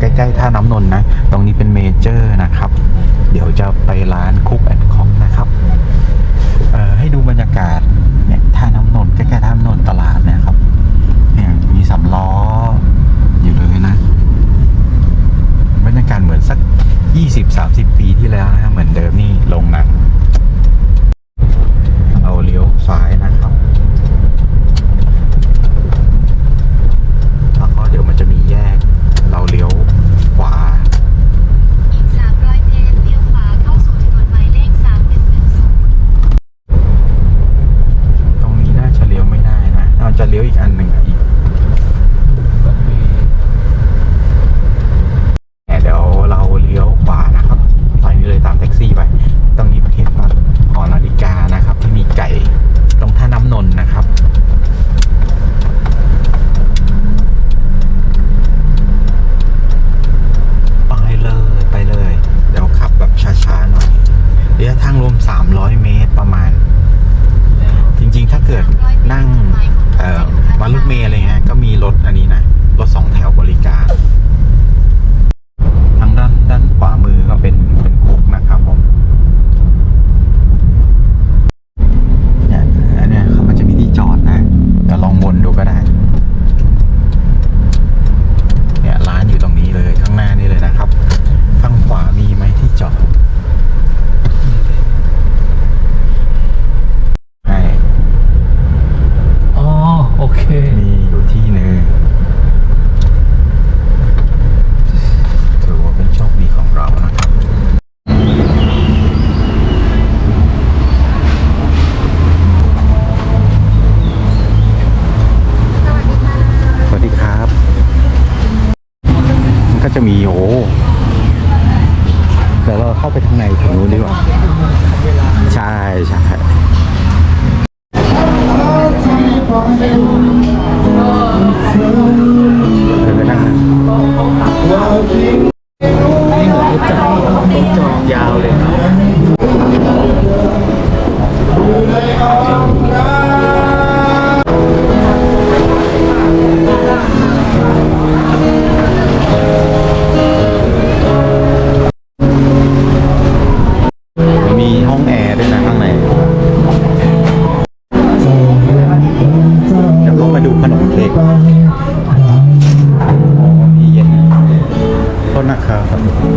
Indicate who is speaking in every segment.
Speaker 1: ใกล้ๆท่าน้ำนนท์นะ ตรงนี้เป็นเมเจอร์นะครับ เดี๋ยวจะไปร้านคุกแอนด์คอกนะครับให้ดูบรรยากาศ โอเดี๋ยวเราเข้าไปข้างในถึงนู้นดีกว่า ใช่ใช่เดินไปนั่งนะ
Speaker 2: บ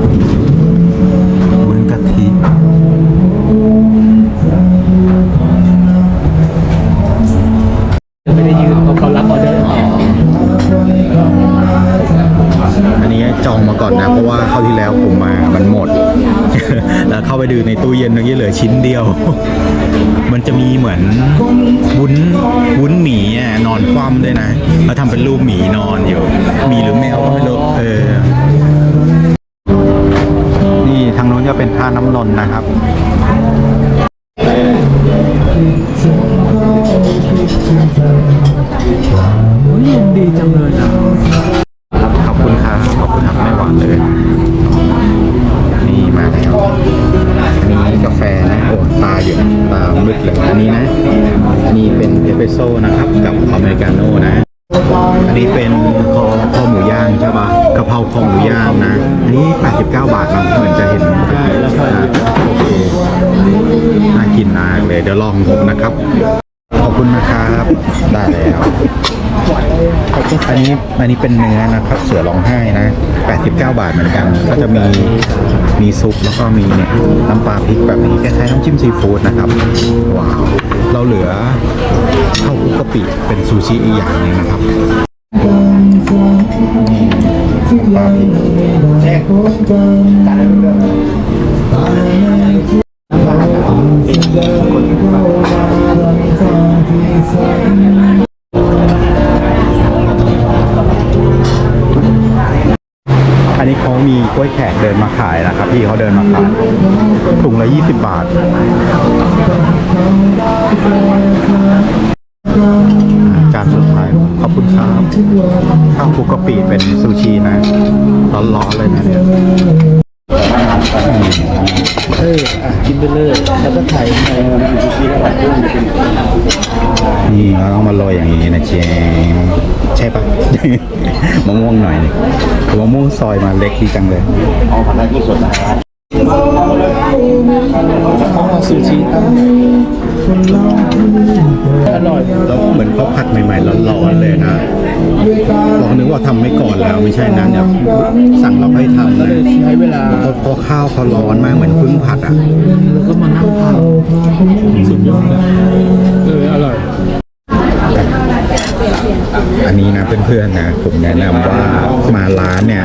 Speaker 1: วุ้นกะทิ
Speaker 2: ไม่ได้ยืนเพราะเขารับออเดอร์
Speaker 1: อันนี้จองมาก่อนนะ เพราะว่าคราวที่แล้วผมมามันหมด แล้วเข้าไปดูในตู้เย็นเมื่อกี้เหลือชิ้นเดียว มันจะมีเหมือนวุ้นวุ้นหมีอะนอนคว่ำด้วยนะ แล้วทำเป็นรูปหมีนอนอยู่หมีหรือแมวก็ไม่รู้เออ นี่ทางนู้นจะเป็นท่าน้ำนนท์นะครับ
Speaker 2: ดีจังเลยนะ
Speaker 1: ขอบคุณครับขอบคุณครับไม่หวานเลย นี่มาแล้วอันนี้กาแฟนะโอ้ตาอยู่นะตามืดเลยอันนี้นะอันนี้เป็นเอสเปรสโซ่นะครับกับอเมริกาโน่นะ อันนี้เป็นคอคอหมูย่างใช่ปะกะเพราคอหมูย่างนะ อันนี้ 89 บาทนะเหมือนจะ องผมนะครับ ขอบคุณนะครับ ได้แล้ว อันนี้อันนี้เป็นเนื้อนะครับ เสือร้องไห้นะ 89 บาทเหมือนกัน ก็จะมีมีซุปแล้วก็มีเนี่ยน้ำปลาพริกแบบนี้คล้ายๆน้ำจิ้มซีฟู้ดนะครับ ว้าว เราเหลือข้าวคุกกะปิเป็นซูชิอีกอย่างหนึงนะครับนี่น้ำปลาพริก แขกเดินมาขายนะครับ พี่เขาเดินมาขายถุงละ 20 บาท จานสุดท้าย ขอบคุณครับข้าวคลุกกะปิเป็นซูชินะ ร้อนๆเลยนะเนี่ย
Speaker 2: อออะกินไปเลยแล้วก็ถ่ายถ่าย
Speaker 1: นี่เราต้องมาโรยอย่างนี้นะเจงใช่ปะ มะม่วงหน่อยนี่มะม่วงซอยมาเล็กดีจังเลย
Speaker 3: เอาผัดไทยกุ้งสดนะครับ
Speaker 2: อ๋อซูชิอร่อย
Speaker 1: แล้วเหมือนเขาผัดใหม่ๆร้อนๆเลยนะเราก็นึกว่าทำไม่ก่อนแล้วไม่ใช่นะเนี่ยสั่งเราให้ทำ
Speaker 2: ก็
Speaker 1: นะ
Speaker 2: เลยใช้เวลา
Speaker 1: เพราะเพราะข้าวเขาร้อนมากเหมือนเพิ่งผัดอะ
Speaker 2: แล้วก็มานั่งทานสุดยอดเลยเอออร่อย
Speaker 1: อันนี้นะเพื่อนๆนะผมแนะนำว่า มาร้านเนี่ย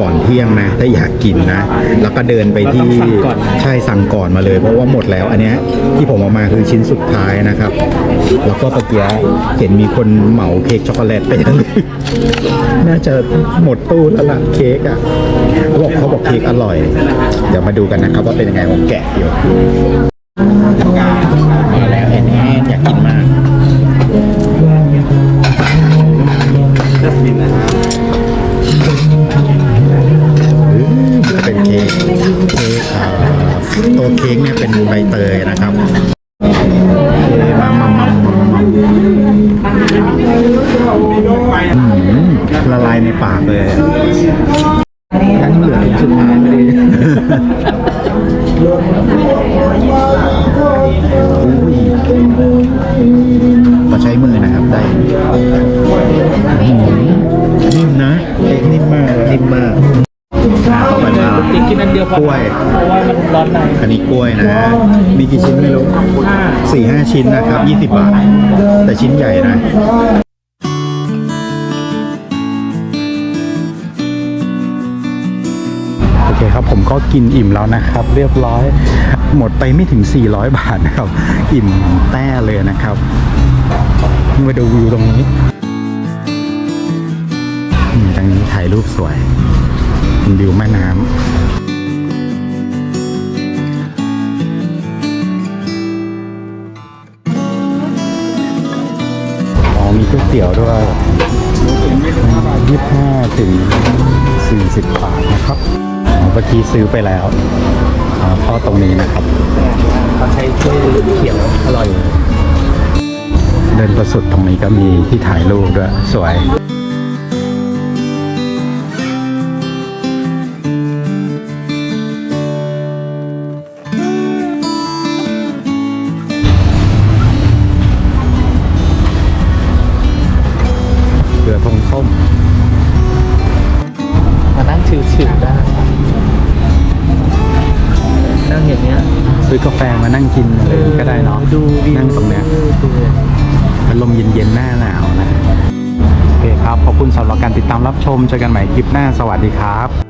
Speaker 1: ก่อนเที่ยงนะถ้าอยากกินนะ แล้วก็เดินไปที่
Speaker 2: เราต้องสั่งก่อนนะ
Speaker 1: ใช่สั่งก่อนมาเลย เพราะว่าหมดแล้วอันเนี้ยที่ผมเอามาคือชิ้นสุดท้ายนะครับ แล้วก็เมื่อกี้เห็นมีคนเหมาเค้กช็อกโกแลตไปแล้วน่าจะหมดตู้แล้วล่ะเค้กอะเขาบอกเขาบอกเค้กอร่อย เดี๋ยวมาดูกันนะครับว่าเป็นยังไงผมแกะอยู่ มาแล้วแอนแอนอยากกินมาก ตัวเค้กเนี่ยเป็นใบเตยนะครับมามามามามาละลายในปากเลย
Speaker 2: งั้นเหลือสุดท้ายไม่ได้
Speaker 1: อุ้ยก็ใช้มือนะครับได้นิ่มนะเค้กนิ่มมากนิ่มมาก
Speaker 2: กินอันเดียวพอก
Speaker 1: ล้วย
Speaker 2: เพราะว่ามันร้อนใน
Speaker 1: อันนี้กล้วยนะ มีกี่ชิ้นไม่รู้
Speaker 2: ห้า
Speaker 1: สี่ห้าชิ้นนะครับยี่สิบบาท แต่ชิ้นใหญ่นะโอเคครับผมก็กินอิ่มแล้วนะครับ เรียบร้อย หมดไปไม่ถึง 400 บาทนะครับ อิ่มแต้เลยนะครับ มาดูวิวตรงนี้อืมตรงนี้ถ่ายรูปสวยเป็นวิวแม่น้ำ มีก๋วยเตี๋ยวด้วยยี่ห้าถึงสี่สิบบาทนะครับเมื่อกี้ซื้อไปแล้วข้อตรงนี้นะครับ
Speaker 2: เขาใช้ถ้วยเขียวอร่อย
Speaker 1: เดินประสุดตรงนี้ก็มีที่ถ่ายรูปด้วยสวย อกาแฟมานั่งกินอะไรอย่างงี้ก็ได้เนาะ
Speaker 2: ดูวิว
Speaker 1: นั่งตรงเนี้ย
Speaker 2: ดู
Speaker 1: เป็นลมเย็นๆหน้าหนาวนะโอเคครับขอบคุณสำหรับการติดตามรับชมเจอกันใหม่คลิปหน้าสวัสดีครับ